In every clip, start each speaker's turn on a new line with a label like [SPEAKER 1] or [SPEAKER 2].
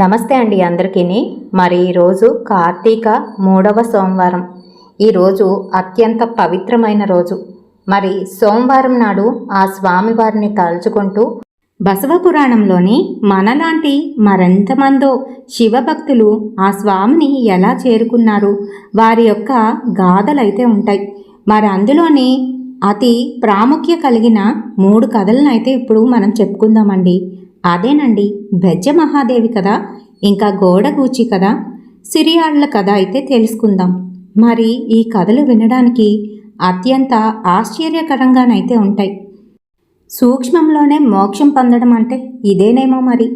[SPEAKER 1] నమస్తే అండి అందరికీ. మరి ఈరోజు కార్తీక మూడవ సోమవారం. ఈరోజు అత్యంత పవిత్రమైన రోజు. మరి సోమవారం నాడు ఆ స్వామివారిని తలుచుకుంటూ బసవ పురాణంలోని మనలాంటి మరెంతమందో శివభక్తులు ఆ స్వామిని ఎలా చేరుకున్నారు? వారి యొక్క గాథలైతే ఉంటాయి. మరి అందులోని అతి ప్రాముఖ్య కలిగిన మూడు కథలను అయితే ఇప్పుడు మనం చెప్పుకుందామండి. అదేనండి బెజ్జ మహాదేవి కదా ఇంకా గోడగూచి కదా సిరియాళ్ళ కథ అయితే తెలుసుకుందాం. మరి ఈ కథలు వినడానికి అత్యంత ఆశ్చర్యకరంగానైతే ఉంటాయి. సూక్ష్మంలోనే మోక్షం పొందడం అంటే ఇదేనేమో మరి?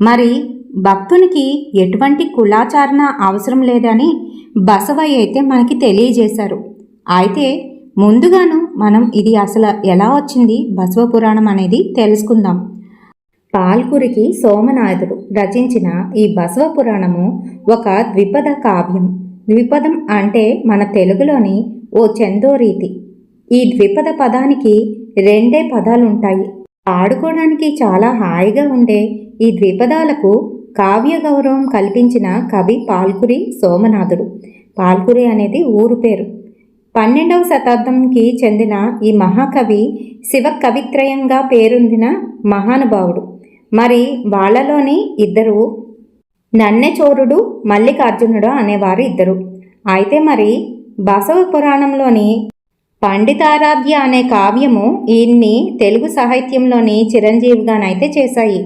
[SPEAKER 1] మరి భక్తునికి ఎటువంటి కులాచారణ అవసరం లేదని బసవయ్య అయితే మనకి తెలియజేశారు. అయితే ముందుగాను మనం ఇది అసలు ఎలా వచ్చింది బసవ పురాణం అనేది తెలుసుకుందాం. పాల్కురికి సోమనాథుడు రచించిన ఈ బసవ పురాణము ఒక ద్విపద కావ్యం. ద్విపదం అంటే మన తెలుగులోని ఓ చందోరీతి ఈ ద్విపద పదానికి రెండే పదాలుంటాయి. ఆడుకోవడానికి చాలా హాయిగా ఉండే ఈ ద్విపదాలకు కావ్య గౌరవం కల్పించిన కవి పాల్కురి సోమనాథుడు. పాల్కురి అనేది ఊరు పేరు. పన్నెండవ శతాబ్దంకి చెందిన ఈ మహాకవి శివ కవిత్రయంగా పేరొందిన మహానుభావుడు. మరి వాళ్ళలోని ఇద్దరు నన్నెచోరుడు మల్లికార్జునుడు అనేవారు ఇద్దరు. అయితే మరి బసవ పురాణంలోని పండితారాధ్య అనే కావ్యము ఈయన్ని తెలుగు సాహిత్యంలోని చిరంజీవిగానైతే చేశాయి.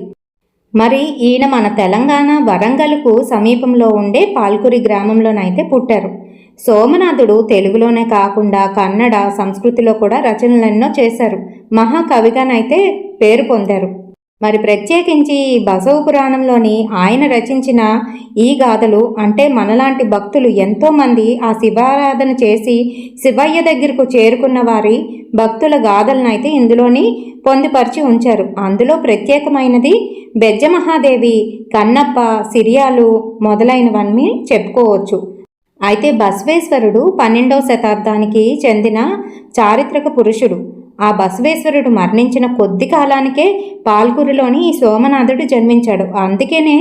[SPEAKER 1] మరి ఈయన మన తెలంగాణ వరంగల్కు సమీపంలో ఉండే పాల్కురి గ్రామంలోనైతే పుట్టారు. సోమనాథుడు తెలుగులోనే కాకుండా కన్నడ సంస్కృతిలో కూడా రచనలెన్నో చేశారు. మహాకవిగానైతే పేరు పొందారు. మరి ప్రత్యేకించి ఈ బసవ పురాణంలోని ఆయన రచించిన ఈ గాథలు అంటే మనలాంటి భక్తులు ఎంతోమంది ఆ శివారాధన చేసి శివయ్య దగ్గరకు చేరుకున్న వారి భక్తుల గాథలనైతే ఇందులోని పొందుపరిచి ఉంచారు. అందులో ప్రత్యేకమైనది బెజ్జమహాదేవి కన్నప్ప సిరియాలు మొదలైనవన్నీ చెప్పుకోవచ్చు. అయితే బసవేశ్వరుడు పన్నెండవ శతాబ్దానికి చెందిన చారిత్రక పురుషుడు. ఆ బసవేశ్వరుడు మరణించిన కొద్ది కాలానికే పాల్గురిలోని ఈ సోమనాథుడు జన్మించాడు. అందుకనే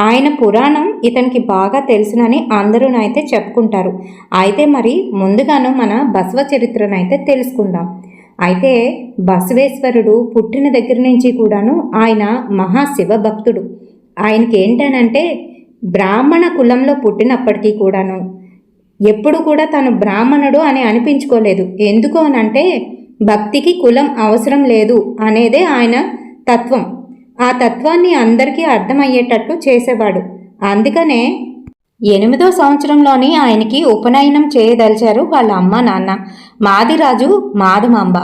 [SPEAKER 1] ఆయన పురాణం ఇతనికి బాగా తెలుసునని అందరూనైతే చెప్పుకుంటారు. అయితే మరి ముందుగాను మన బసవ చరిత్రనైతే తెలుసుకుందాం. అయితే బసవేశ్వరుడు పుట్టిన దగ్గర నుంచి కూడాను ఆయన మహాశివ భక్తుడు ఆయనకి ఏంటనంటే బ్రాహ్మణ కులంలో పుట్టినప్పటికీ కూడాను ఎప్పుడు కూడా తను బ్రాహ్మణుడు అని అనిపించుకోలేదు. ఎందుకు అనంటే భక్తికి కులం అవసరం లేదు అనేదే ఆయన తత్వం. ఆ తత్వాన్ని అందరికీ అర్థమయ్యేటట్టు చేసేవాడు. అందుకనే ఎనిమిదో సంవత్సరంలోని ఆయనకి ఉపనయనం చేయదలిచారు వాళ్ళ అమ్మ నాన్న. మాదిరాజు మాధమాంబ.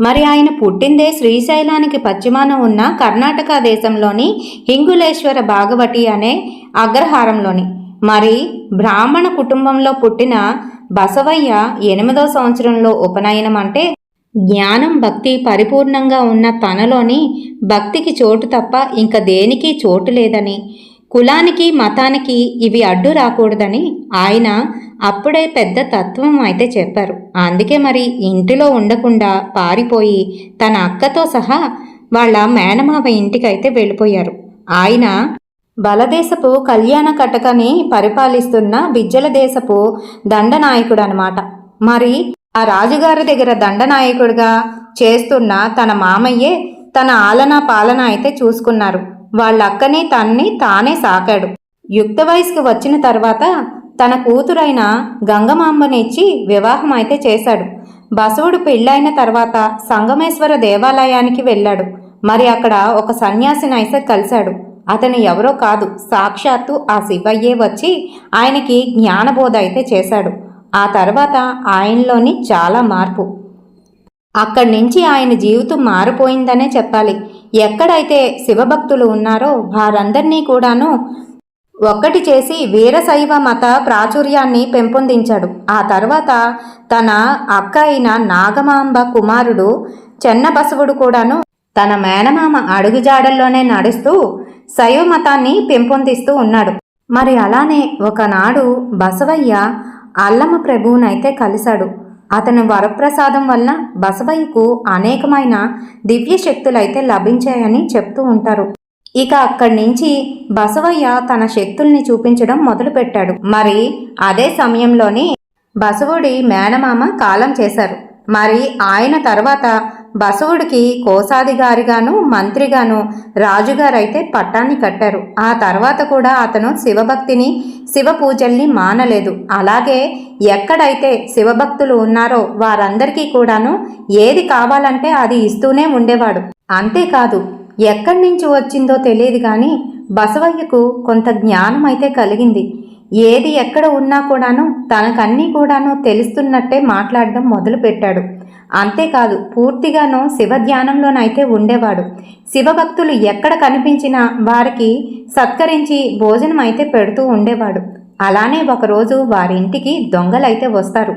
[SPEAKER 1] మరి ఆయన పుట్టిందే శ్రీశైలానికి పశ్చిమాన ఉన్న కర్ణాటక దేశంలోని హింగులేశ్వర భాగవతి అనే అగ్రహారంలోని. మరి బ్రాహ్మణ కుటుంబంలో పుట్టిన బసవయ్య ఎనిమిదో సంవత్సరంలో ఉపనయనం అంటే జ్ఞానం భక్తి పరిపూర్ణంగా ఉన్న తనలోని భక్తికి చోటు తప్ప ఇంక దేనికి చోటు లేదని కులానికి మతానికి ఇవి అడ్డు రాకూడదని ఆయన అప్పుడే పెద్ద తత్వం అయితే చెప్పారు. అందుకే మరి ఇంటిలో ఉండకుండా పారిపోయి తన అక్కతో సహా వాళ్ళ మేనమావ ఇంటికైతే వెళ్ళిపోయారు. ఆయన బలదేశపు కళ్యాణ కటకని పరిపాలిస్తున్న బిజ్జల దేశపు దండనాయకుడు అనమాట మరి ఆ రాజుగారి దగ్గర దండనాయకుడిగా చేస్తున్న తన మామయ్యే తన ఆలన పాలన అయితే చూసుకున్నారు. వాళ్ళక్కని తన్ని తానే సాకాడు. యుక్త వయసుకు వచ్చిన తర్వాత తన కూతురైన గంగమాంబనిచ్చి వివాహం అయితే చేశాడు. బసవుడు పెళ్ళైన తర్వాత సంగమేశ్వర దేవాలయానికి వెళ్ళాడు. మరి అక్కడ ఒక సన్యాసిని అయితే కలిశాడు. అతను ఎవరో కాదు. సాక్షాత్తు ఆ శివయ్యే వచ్చి ఆయనకి జ్ఞానబోధ అయితే చేశాడు. ఆ తర్వాత ఆయనలోని చాలా మార్పు. అక్కడి నుంచి ఆయన జీవితం మారిపోయిందనే చెప్పాలి. ఎక్కడైతే శివభక్తులు ఉన్నారో వారందరినీ కూడాను ఒక్కటి చేసి వీరశైవ మత ప్రాచుర్యాన్ని పెంపొందించాడు. ఆ తర్వాత తన అక్క అయిన నాగమాంబ కుమారుడు చెన్నబసవుడు కూడాను తన మేనమామ అడుగుజాడల్లోనే నడుస్తూ శైవ మతాన్ని పెంపొందిస్తూ ఉన్నాడు. మరి అలానే ఒకనాడు బసవయ్య అల్లమ ప్రభువునైతే కలిశాడు. అతని వరప్రసాదం వల్ల బసవయ్యకు అనేకమైన దివ్య శక్తులైతే లభించాయని చెప్తూ ఉంటారు. ఇక అక్కడి నుంచి బసవయ్య తన శక్తుల్ని చూపించడం మొదలుపెట్టాడు. మరి అదే సమయంలోనే బసవుడి మేనమామ కాలం చేశారు. మరి ఆయన తర్వాత బసవుడికి కోశాధికారిగాను మంత్రిగాను రాజుగారైతే పట్టాన్ని కట్టారు. ఆ తర్వాత కూడా అతను శివభక్తిని శివ పూజల్ని మానలేదు. అలాగే ఎక్కడైతే శివభక్తులు ఉన్నారో వారందరికీ కూడాను ఏది కావాలంటే అది ఇస్తూనే ఉండేవాడు. అంతేకాదు ఎక్కడి నుంచి వచ్చిందో తెలియదు కానీ బసవయ్యకు కొంత జ్ఞానం అయితే కలిగింది. ఏది ఎక్కడ ఉన్నా కూడాను తనకన్నీ కూడాను తెలుస్తున్నట్టే మాట్లాడడం మొదలుపెట్టాడు. అంతేకాదు పూర్తిగాను శివ ధ్యానంలోనైతే ఉండేవాడు. శివభక్తులు ఎక్కడ కనిపించినా వారికి సత్కరించి భోజనం అయితే పెడుతూ ఉండేవాడు. అలానే ఒకరోజు వారి ఇంటికి దొంగలైతే వస్తారు.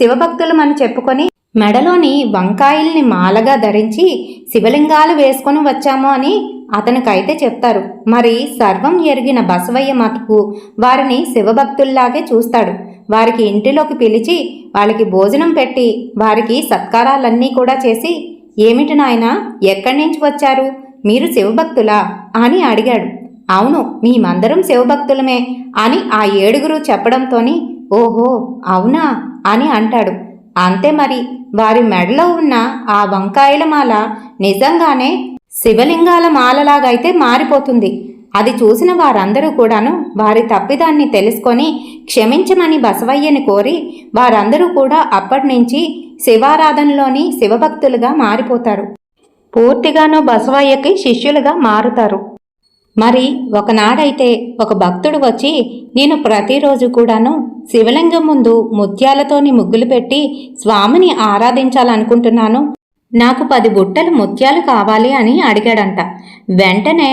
[SPEAKER 1] శివభక్తులమని చెప్పుకొని మెడలోని వంకాయల్ని మాలగా ధరించి శివలింగాలు వేసుకొని వచ్చాము అని అతనికైతే చెప్తారు మరి సర్వం ఎరిగిన బసవయ్య మటుకు వారిని శివభక్తుల్లాగే చూస్తాడు. వారికి ఇంటిలోకి పిలిచి వాళ్ళకి భోజనం పెట్టి వారికి సత్కారాలన్నీ కూడా చేసి ఏమిటి నాయన ఎక్కడి నుంచి వచ్చారు? మీరు శివభక్తులా? అని అడిగాడు. అవును మేమందరం శివభక్తులమే అని ఆ ఏడుగురు చెప్పడంతోని ఓహో అవునా? అని అంటాడు. అంతే మరి వారి మెడలో ఉన్న ఆ వంకాయల మాల నిజంగానే శివలింగాల మాలలాగైతే మారిపోతుంది. అది చూసిన వారందరూ కూడాను వారి తప్పిదాన్ని తెలుసుకొని క్షమించమని బసవయ్యని కోరి వారందరూ కూడా అప్పటి నుంచి శివారాధనలోని శివభక్తులుగా మారిపోతారు. పూర్తిగాను బసవయ్యకి శిష్యులుగా మారుతారు. మరి ఒకనాడైతే ఒక భక్తుడు వచ్చి నేను ప్రతిరోజు కూడాను శివలింగం ముందు ముత్యాలతోని ముగ్గులు పెట్టి స్వామిని ఆరాధించాలనుకుంటున్నాను. నాకు పది బుట్టలు ముత్యాలు కావాలి అని అడిగాడంట. వెంటనే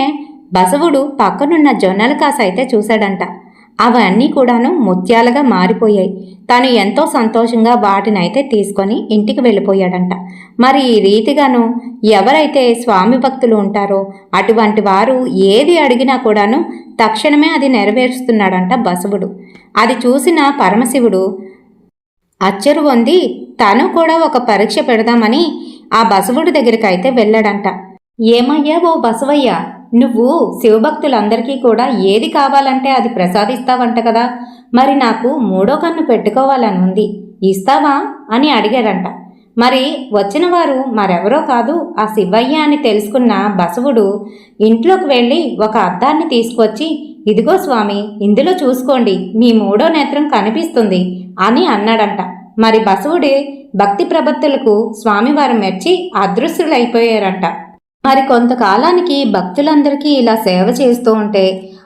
[SPEAKER 1] బసవుడు పక్కనున్న జొన్నల కాస అయితే చూశాడంట. అవన్నీ కూడాను ముత్యాలుగా మారిపోయాయి. తను ఎంతో సంతోషంగా వాటినైతే తీసుకొని ఇంటికి వెళ్ళిపోయాడంట. మరి ఈ రీతిగాను ఎవరైతే స్వామి భక్తులు ఉంటారో అటువంటి వారు ఏది అడిగినా కూడాను తక్షణమే అది నెరవేరుస్తున్నాడంట బసవుడు. అది చూసిన పరమశివుడు అచ్చరు పొంది తను కూడా ఒక పరీక్ష పెడదామని ఆ బసవుడి దగ్గరికి అయితే వెళ్ళాడంట. ఏమయ్యా ఓ బసవయ్య? నువ్వు శివభక్తులందరికీ కూడా ఏది కావాలంటే అది ప్రసాదిస్తావంట కదా. మరి నాకు మూడో కన్ను పెట్టుకోవాలని ఉంది. ఇస్తావా? అని అడిగాడంట. మరి వచ్చిన వారు మరెవరో కాదు ఆ శివయ్య అని తెలుసుకున్న బసవుడు ఇంట్లోకి వెళ్ళి ఒక అద్దాన్ని తీసుకొచ్చి ఇదిగో స్వామి ఇందులో చూసుకోండి మీ మూడో నేత్రం కనిపిస్తుంది అని అన్నాడంట. మరి బసవుడే భక్తి ప్రబత్తులకు స్వామివారు మెచ్చి అదృశ్యులైపోయారంట. మరి కొంతకాలానికి భక్తులందరికీ ఇలా సేవ చేస్తూ ఉంటే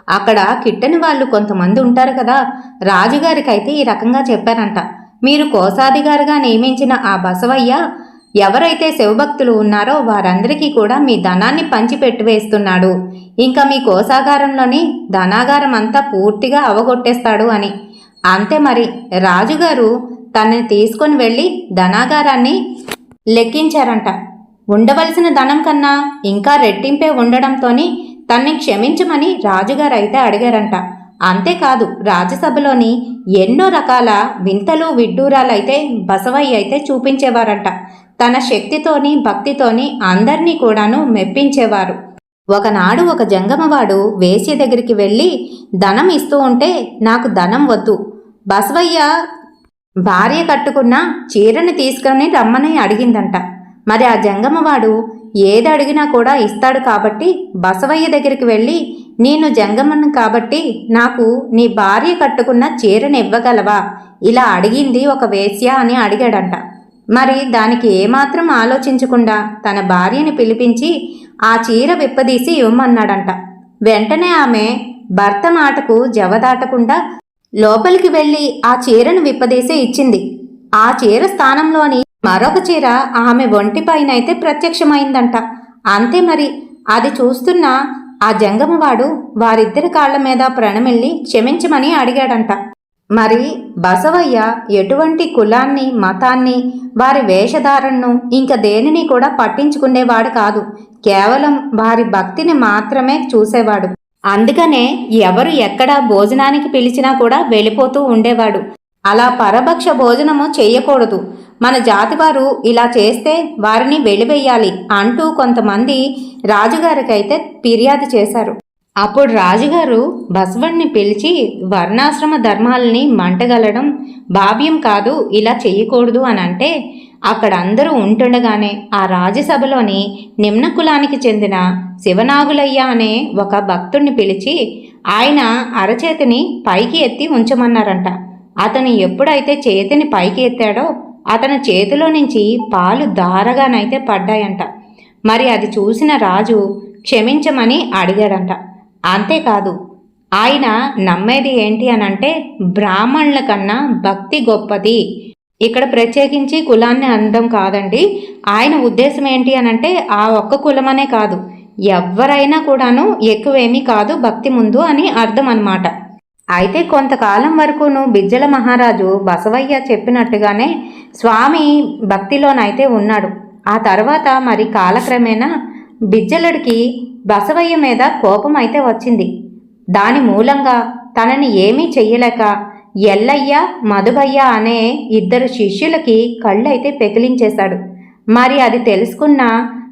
[SPEAKER 1] అక్కడ కిట్టని వాళ్ళు కొంతమంది ఉంటారు కదా రాజుగారికైతే ఈ రకంగా చెప్పారంట. మీరు కోశాధికారిగా నియమించిన ఆ బసవయ్య ఎవరైతే శివభక్తులు ఉన్నారో వారందరికీ కూడా మీ ధనాన్ని పంచిపెట్టి వేస్తున్నాడు. ఇంకా మీ కోశాగారంలోని ధనాగారం అంతా పూర్తిగా అవగొట్టేస్తాడు అని అంతే మరి. రాజుగారు తనని తీసుకొని వెళ్ళి ధనాగారాన్ని లెక్కించారంట. ఉండవలసిన ధనం కన్నా ఇంకా రెట్టింపే ఉండడంతోని తన్ని క్షమించమని రాజుగారు అయితే అడిగారంట. అంతేకాదు రాజ్యసభలోని ఎన్నో రకాల వింతలు విడ్డూరాలైతే బసవయ్య అయితే చూపించేవారంట. తన శక్తితోని భక్తితోని అందరినీ కూడాను మెప్పించేవారు. ఒకనాడు ఒక జంగమవాడు వేశ్య దగ్గరికి వెళ్ళి ధనం ఇస్తూ ఉంటే నాకు ధనం వద్దు. బసవయ్య భార్య కట్టుకున్న చీరని తీసుకుని రమ్మని అడిగిందంట. మరి ఆ జంగమవాడు ఏది అడిగినా కూడా ఇస్తాడు కాబట్టి బసవయ్య దగ్గరికి వెళ్ళి నేను జంగమను కాబట్టి నాకు నీ భార్య కట్టుకున్న చీరని ఇవ్వగలవా ఇలా అడిగింది ఒక వేశ్య అని అడిగాడంట. మరి దానికి ఏమాత్రం ఆలోచించకుండా తన భార్యని పిలిపించి ఆ చీర విప్పదీసి ఇవ్వమన్నాడంట. వెంటనే ఆమె భర్త మాటకు జవదాటకుండా లోపలికి వెళ్ళి ఆ చీరను విప్పదీసి ఇచ్చింది. ఆ చీర స్థానంలోని మరొక చీర ఆమె ఒంటిపైనైతే ప్రత్యక్షమైందంట. అంతే మరి అది చూస్తున్న ఆ జంగమవాడు వారిద్దరి కాళ్ళ మీద ప్రణమిల్లి క్షమించమని అడిగాడంట. మరి బసవయ్య ఎటువంటి కులాన్ని మతాన్ని వారి వేషధారణను ఇంక దేనిని కూడా పట్టించుకునేవాడు కాదు. కేవలం వారి భక్తిని మాత్రమే చూసేవాడు. అందుకనే ఎవరు ఎక్కడ భోజనానికి పిలిచినా కూడా వెళ్ళిపోతూ ఉండేవాడు. అలా పరభక్ష భోజనము చేయకూడదు. మన జాతివారు ఇలా చేస్తే వారిని వెలివేయాలి అంటూ కొంతమంది రాజుగారికైతే ఫిర్యాదు చేశారు. అప్పుడు రాజుగారు బసవణ్ణి పిలిచి వర్ణాశ్రమ ధర్మాలని మంటగలడం భావ్యం కాదు ఇలా చెయ్యకూడదు అని అంటే అక్కడ అందరూ ఉంటుండగానే ఆ రాజ్యసభలోని నిమ్న కులానికి చెందిన శివనాగులయ్య అనే ఒక భక్తుడిని పిలిచి ఆయన అరచేతిని పైకి ఎత్తి ఉంచమన్నారంట. అతను ఎప్పుడైతే చేతిని పైకి ఎత్తాడో అతని చేతిలో నుంచి పాలు దారగానైతే పడ్డాయంట. మరి అది చూసిన రాజు క్షమించమని అడిగాడంట. అంతేకాదు ఆయన నమ్మేది ఏంటి అనంటే బ్రాహ్మణుల కన్నా భక్తి గొప్పది. ఇక్కడ ప్రత్యేకించి కులాన్ని అనడం కాదండి. ఆయన ఉద్దేశం ఏంటి అని అంటే ఆ ఒక్క కులమనే కాదు. ఎవరైనా కూడాను ఎక్కువేమీ కాదు భక్తి ముందు అని అర్థం అన్నమాట. అయితే కొంతకాలం వరకును బిజ్జల మహారాజు బసవయ్య చెప్పినట్టుగానే స్వామి భక్తిలోనైతే ఉన్నాడు. ఆ తర్వాత మరి కాలక్రమేణా బిజ్జలుడికి బసవయ్య మీద కోపం అయితే వచ్చింది. దాని మూలంగా తనని ఏమీ చెయ్యలేక ఎల్లయ్య మధువయ్య అనే ఇద్దరు శిష్యులకి కళ్ళైతే పెకిలించేశాడు. మరి అది తెలుసుకున్న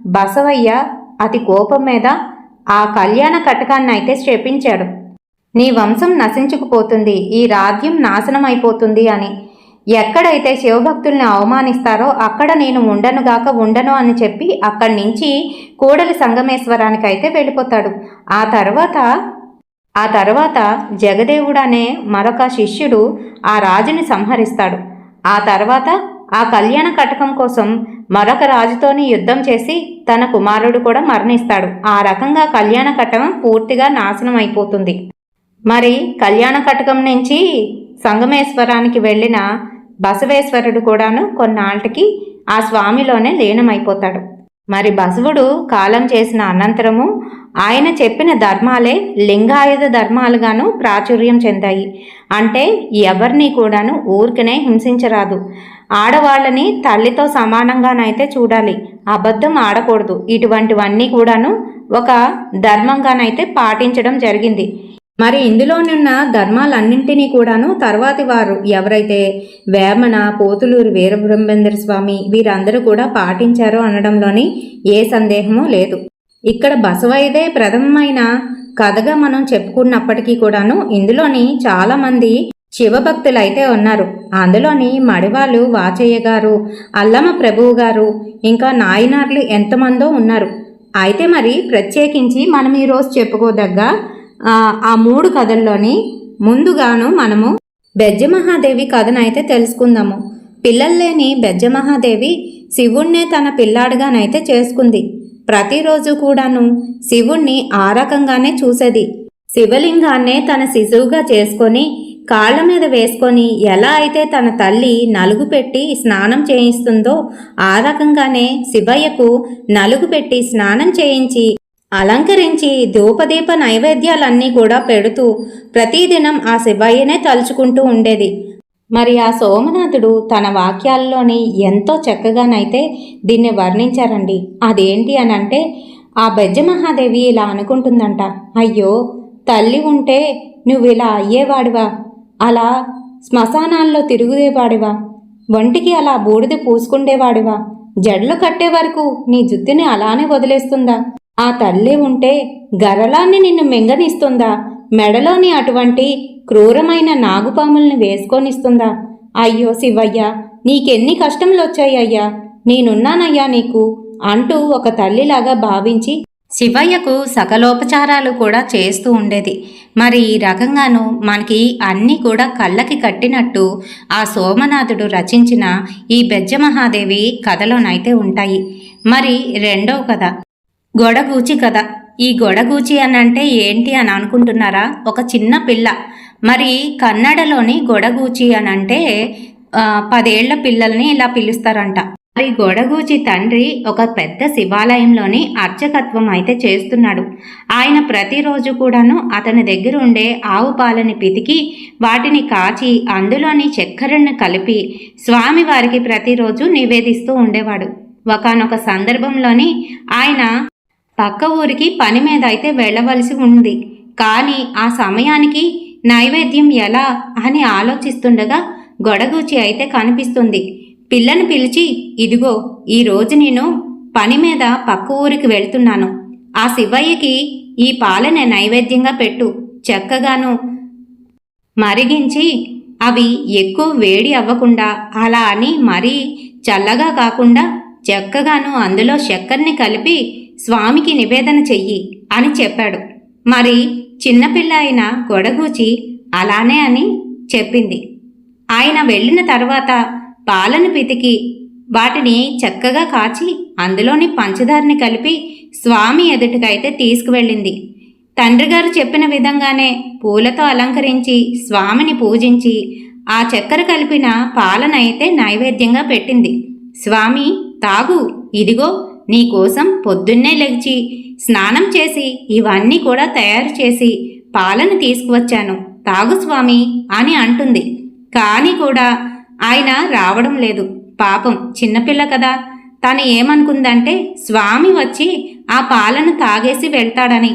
[SPEAKER 1] బసవయ్య అతి కోపం మీద ఆ కళ్యాణ కటకాన్ని అయితే శపించాడు. నీ వంశం నశించుకుపోతుంది ఈ రాజ్యం నాశనం అయిపోతుంది అని. ఎక్కడైతే శివభక్తుల్ని అవమానిస్తారో అక్కడ నేను ఉండనుగాక ఉండను అని చెప్పి అక్కడి నుంచి కూడలి సంగమేశ్వరానికి అయితే వెళ్ళిపోతాడు. ఆ తర్వాత ఆ తర్వాత జగదేవుడు అనే మరొక శిష్యుడు ఆ రాజుని సంహరిస్తాడు. ఆ తర్వాత ఆ కళ్యాణ కటకం కోసం మరొక రాజుతోని యుద్ధం చేసి తన కుమారుడు కూడా మరణిస్తాడు. ఆ రకంగా కళ్యాణ కటకం పూర్తిగా నాశనం అయిపోతుంది. మరి కళ్యాణ కటకం నుంచి సంగమేశ్వరానికి వెళ్ళిన బసవేశ్వరుడు కూడాను కొన్నాళ్ళకి ఆ స్వామిలోనే లీనమైపోతాడు. మరి బసవుడు కాలం చేసిన అనంతరము ఆయన చెప్పిన ధర్మాలే లింగాయుధ ధర్మాలుగాను ప్రాచుర్యం చెందాయి. అంటే ఎవరిని కూడాను ఊరికనే హింసించరాదు. ఆడవాళ్ళని తల్లితో సమానంగానైతే చూడాలి. అబద్ధం ఆడకూడదు. ఇటువంటివన్నీ కూడాను ఒక ధర్మంగానైతే పాటించడం జరిగింది. మరి ఇందులోనున్న ధర్మాలన్నింటినీ కూడాను తర్వాతి వారు ఎవరైతే వేమన పోతులూరు వీరబ్రహ్మేంద్ర స్వామి వీరందరూ కూడా పాటించారో అనడంలోని ఏ సందేహమూ లేదు. ఇక్కడ బసవైదే ప్రథమమైన కథగా మనం చెప్పుకున్నప్పటికీ కూడాను ఇందులోని చాలామంది శివభక్తులు అయితే ఉన్నారు. అందులోని మడివాళ్ళు వాచయ్య గారు అల్లమ ప్రభువు గారు ఇంకా నాయనార్లు ఎంతమందో ఉన్నారు. అయితే మరి ప్రత్యేకించి మనం ఈరోజు చెప్పుకోదగ్గ ఆ, మూడు కథల్లోని ముందుగాను మనము బెజ్జమహాదేవి కథనైతే తెలుసుకుందాము. పిల్లలు లేని బెజ్జమహాదేవి శివుణ్ణే తన పిల్లాడుగానైతే చేసుకుంది. ప్రతిరోజు కూడాను శివుణ్ణి ఆ రకంగానే చూసేది. శివలింగాన్నే తన శిశువుగా చేసుకొని కాళ్ళ మీద వేసుకొని ఎలా అయితే తన తల్లి నలుగు పెట్టి స్నానం చేయిస్తుందో ఆ రకంగానే శివయ్యకు నలుగు పెట్టి స్నానం చేయించి అలంకరించి ధూపదీప నైవేద్యాలన్నీ కూడా పెడుతూ ప్రతిదినం ఆ శివయ్యనే తలుచుకుంటూ ఉండేది. మరి ఆ సోమనాథుడు తన వాక్యాల్లోని ఎంతో చక్కగానైతే దీన్ని వర్ణించారండి. అదేంటి అని అంటే ఆ బెజ్జమహాదేవి ఇలా అనుకుంటుందంట అయ్యో తల్లి ఉంటే నువ్వు ఇలా అయ్యేవాడివా? అలా శ్మశానాల్లో తిరుగుదేవాడివా? ఒంటికి అలా బూడిద పూసుకుండేవాడివా? జడలు కట్టే వరకు నీ జుత్తుని అలానే వదిలేస్తుందా? ఆ తల్లి ఉంటే గరలాన్ని నిన్ను మింగనిస్తుందా? మెడలోని అటువంటి క్రూరమైన నాగుపాముల్ని వేసుకొనిస్తుందా? అయ్యో శివయ్య నీకెన్ని కష్టములు నేనున్నానయ్యా నీకు అంటూ ఒక తల్లిలాగా భావించి శివయ్యకు సకలోపచారాలు కూడా చేస్తూ ఉండేది. మరి ఈ రకంగాను మనకి అన్నీ కూడా కళ్ళకి కట్టినట్టు ఆ సోమనాథుడు రచించిన ఈ బెజ్జమహాదేవి కథలోనైతే ఉంటాయి. మరి రెండవ కథ. గొడగూచి కథ ఈ గొడగూచి అని అంటే ఏంటి అని అనుకుంటున్నారా? ఒక చిన్న పిల్ల. మరి కన్నడలోని గొడగూచి అని అంటే పదేళ్ళ పిల్లల్ని ఇలా పిలుస్తారంట. మరి గొడగూచి తండ్రి ఒక పెద్ద శివాలయంలోని అర్చకత్వం అయితే చేస్తున్నాడు. ఆయన ప్రతిరోజు కూడాను అతని దగ్గర ఉండే ఆవు పాలని పితికి వాటిని కాచి అందులోని చక్కెరను కలిపి స్వామివారికి ప్రతిరోజు నివేదిస్తూ ఉండేవాడు. ఒకానొక సందర్భంలోని ఆయన పక్క ఊరికి పని మీద అయితే వెళ్ళవలసి ఉంది. కానీ ఆ సమయానికి నైవేద్యం ఎలా అని ఆలోచిస్తుండగా గొడగూచి అయితే కనిపిస్తుంది. పిల్లను పిలిచి ఇదిగో ఈ రోజు నేను పని మీద పక్క ఊరికి వెళ్తున్నాను. ఆ శివయ్యకి ఈ పాలన నైవేద్యంగా పెట్టు. చక్కగాను మరిగించి అవి ఎక్కువ వేడి అవ్వకుండా అలా అని మరీ చల్లగా కాకుండా చక్కగాను అందులో చక్కెరని కలిపి స్వామికి నివేదన చెయ్యి అని చెప్పాడు. మరి చిన్నపిల్ల అయిన గొడగూచి అలానే అని చెప్పింది. ఆయన వెళ్ళిన తర్వాత పాలను పితికి వాటిని చక్కగా కాచి అందులోని పంచదారని కలిపి స్వామి ఎదుటికైతే తీసుకువెళ్ళింది. తండ్రిగారు చెప్పిన విధంగానే పూలతో అలంకరించి స్వామిని పూజించి ఆ చక్కెర కలిపిన పాలనైతే నైవేద్యంగా పెట్టింది. స్వామి తాగు ఇదిగో నీకోసం పొద్దున్నే లెగిచి స్నానం చేసి ఇవన్నీ కూడా తయారు చేసి పాలను తీసుకువచ్చాను. తాగు స్వామి అని అంటుంది. కానీ కూడా ఆయన రావడం లేదు. పాపం చిన్నపిల్ల కదా. తను ఏమనుకుందంటే స్వామి వచ్చి ఆ పాలను తాగేసి వెళ్తాడని.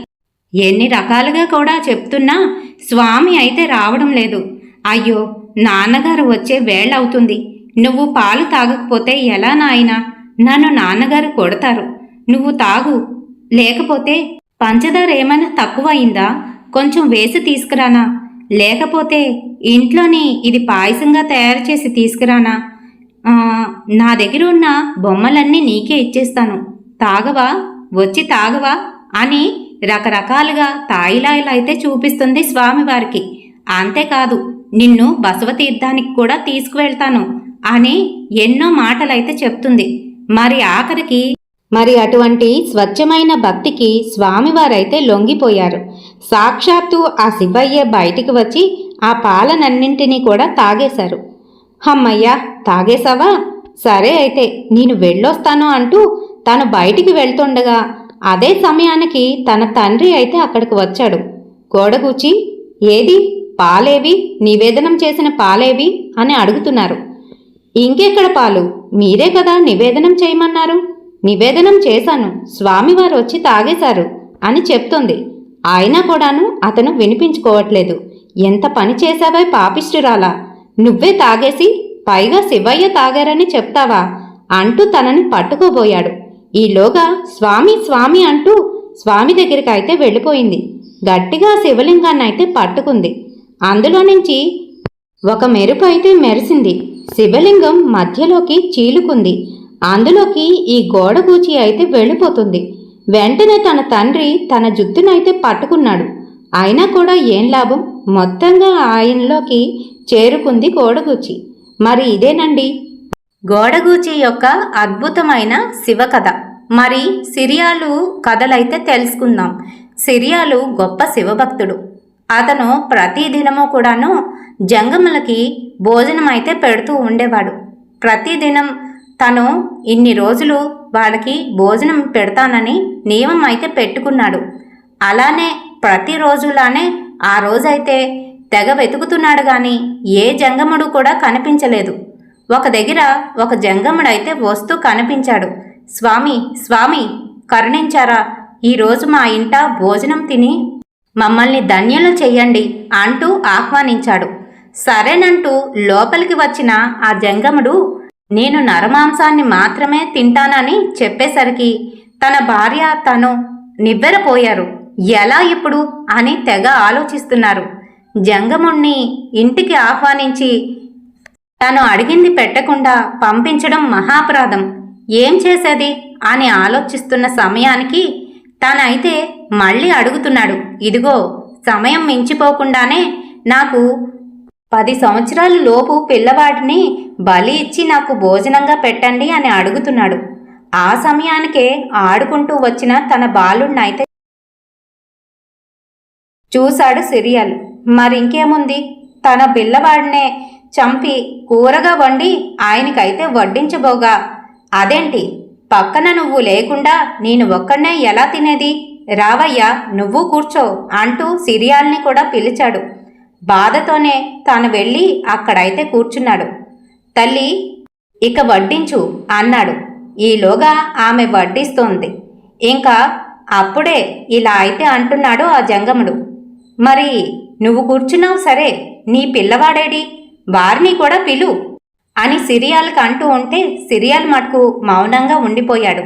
[SPEAKER 1] ఎన్ని రకాలుగా కూడా చెప్తున్నా స్వామి అయితే రావడం లేదు. అయ్యో నాన్నగారు వచ్చే వేళవుతుంది నువ్వు పాలు తాగకపోతే ఎలా నాయనా? నన్ను నాన్నగారు కొడతారు. నువ్వు తాగు. లేకపోతే పంచదార ఏమైనా తక్కువయిందా? కొంచెం వేసి తీసుకురానా? లేకపోతే ఇంట్లోని ఇది పాయసంగా తయారు చేసి తీసుకురానా? నా దగ్గర ఉన్న బొమ్మలన్నీ నీకే ఇచ్చేస్తాను. తాగవా? వచ్చి తాగవా? అని రకరకాలుగా తాయిలాయిలు అయితే చూపిస్తుంది స్వామివారికి. అంతేకాదు నిన్ను బసవతీర్థానికి కూడా తీసుకువెళ్తాను అని ఎన్నో మాటలైతే చెప్తుంది. మరి ఆఖరికి మరి అటువంటి స్వచ్ఛమైన భక్తికి స్వామివారైతే లొంగిపోయారు. సాక్షాత్తు ఆ శివయ్య బయటికి వచ్చి ఆ పాలనన్నింటినీ కూడా తాగేశారు. హమ్మయ్యా తాగేశావా? సరే అయితే నేను వెళ్ళొస్తాను అంటూ తను బయటికి వెళ్తుండగా అదే సమయానికి తన తండ్రి అయితే అక్కడికి వచ్చాడు. గోడగూచి ఏది? పాలేవి? నివేదనం చేసిన పాలేవి? అని అడుగుతున్నారు. ఇంకెక్కడ పాలు? మీరే కదా నివేదనం చేయమన్నారు? నివేదనం చేశాను. స్వామివారు వచ్చి తాగేశారు అని చెప్తుంది. అయినా కూడాను అతను వినిపించుకోవట్లేదు. ఎంత పని చేశావే పాపిష్ఠురాలా? నువ్వే తాగేసి పైగా శివయ్య తాగారని చెప్తావా? అంటూ తనని పట్టుకోబోయాడు. ఈలోగా స్వామి స్వామి అంటూ స్వామి దగ్గరికి అయితే వెళ్ళిపోయింది. గట్టిగా శివలింగాన్ని అయితే పట్టుకుంది. అందులో నుంచి ఒక మెరుపు అయితే మెరిసింది. శివలింగం మధ్యలోకి చీలుకుంది. అందులోకి ఈ గోడగూచి అయితే వెళ్ళిపోతుంది. వెంటనే తన తండ్రి తన జుత్తునైతే పట్టుకున్నాడు. అయినా కూడా ఏం లాభం? మొత్తంగా ఆయనలోకి చేరుకుంది గోడగూచి మరి ఇదేనండి? గోడగూచి యొక్క అద్భుతమైన శివకథ. మరి సిరియాలు కథలైతే తెలుసుకుందాం. సిరియాలు గొప్ప శివభక్తుడు. అతను ప్రతిదినము కూడాను జంగమ్మలకి భోజనం అయితే పెడుతూ ఉండేవాడు. ప్రతిదినం తను ఇన్ని రోజులు వాళ్ళకి భోజనం పెడతానని నియమం అయితే పెట్టుకున్నాడు. అలానే ప్రతిరోజులానే ఆ రోజైతే తెగ వెతుకుతున్నాడు గాని ఏ జంగముడు కూడా కనిపించలేదు. ఒక దగ్గర ఒక జంగముడైతే వస్తూ కనిపించాడు. స్వామి స్వామి కరుణించారా? ఈరోజు మా ఇంట భోజనం తిని మమ్మల్ని ధన్యులు చెయ్యండి అంటూ ఆహ్వానించాడు. సరేనంటూ లోపలికి వచ్చిన ఆ జంగముడు నేను నరమాంసాన్ని మాత్రమే తింటానని చెప్పేసరికి తన భార్య తను నివ్వెరపోయారు. ఎలా ఇప్పుడు అని తెగ ఆలోచిస్తున్నారు. జంగముణ్ణి ఇంటికి ఆహ్వానించి తను అడిగింది పెట్టకుండా పంపించడం మహాపరాధం. ఏం చేసేది అని ఆలోచిస్తున్న సమయానికి తనైతే మళ్ళీ అడుగుతున్నాడు. ఇదిగో సమయం మించిపోకుండానే నాకు పది సంవత్సరాల లోపు పిల్లవాడిని బలి ఇచ్చి నాకు భోజనంగా పెట్టండి అని అడుగుతున్నాడు. ఆ సమయానికే ఆడుకుంటూ వచ్చిన తన బాలుణ్ణైతే చూశాడు సిరియల్. మరింకేముంది? తన పిల్లవాడినే చంపి కూరగా వండి ఆయనకైతే వడ్డించబోగా. అదేంటి? పక్కన నువ్వు లేకుండా నేను ఒక్కడనే ఎలా తినేది? రావయ్యా నువ్వు కూర్చో అంటూ సిరియాల్ని కూడా పిలిచాడు. బాధతోనే తాను వెళ్ళి అక్కడైతే కూర్చున్నాడు. తల్లి ఇక వడ్డించు అన్నాడు. ఈలోగా ఆమె వడ్డిస్తోంది. ఇంకా అప్పుడే ఇలా అయితే అంటున్నాడు ఆ జంగముడు. మరి నువ్వు కూర్చున్నావు సరే నీ పిల్లవాడేడి? వారిని కూడా పిలు అని సిరియాల్కి అంటూ ఉంటే సిరియాల్ మటుకు మౌనంగా ఉండిపోయాడు.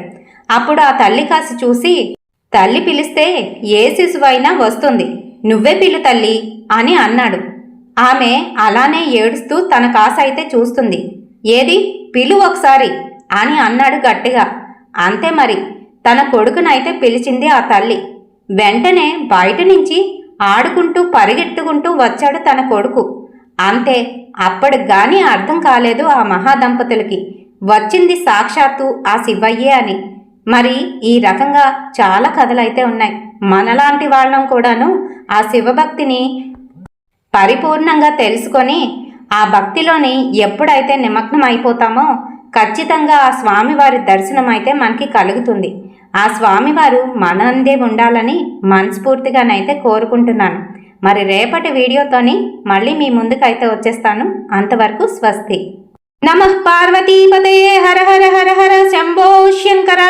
[SPEAKER 1] అప్పుడు ఆ తల్లి కాసి చూసి తల్లి పిలిస్తే ఏ శిశువైనా వస్తుంది. నువ్వే పిలు తల్లి అని అన్నాడు. ఆమె అలానే ఏడుస్తూ తన కాస అయితే చూస్తుంది. ఏది? పిలు ఒకసారి అని అన్నాడు గట్టిగా. అంతే మరి. తన కొడుకునైతే పిలిచింది ఆ తల్లి. వెంటనే బయట నుంచి ఆడుకుంటూ పరిగెత్తుకుంటూ వచ్చాడు తన కొడుకు. అంతే. అప్పటికి గాని అర్థం కాలేదు ఆ మహాదంపతులకి. వచ్చింది సాక్షాత్తు ఆ శివయ్యే అని. మరి ఈ రకంగా చాలా కథలైతే ఉన్నాయి. మనలాంటి వాళ్ళం కూడాను ఆ శివభక్తిని పరిపూర్ణంగా తెలుసుకొని ఆ భక్తిలోని ఎప్పుడైతే నిమగ్నం అయిపోతామో ఖచ్చితంగా ఆ స్వామివారి దర్శనం అయితే మనకి కలుగుతుంది. ఆ స్వామివారు మనందే ఉండాలని మనస్ఫూర్తిగానైతే కోరుకుంటున్నాను. మరి రేపటి వీడియోతోని మళ్ళీ మీ ముందుకైతే వచ్చేస్తాను. అంతవరకు స్వస్తి. నమ పార్వతీపతయే హర హర హర హర శంభో శంకర.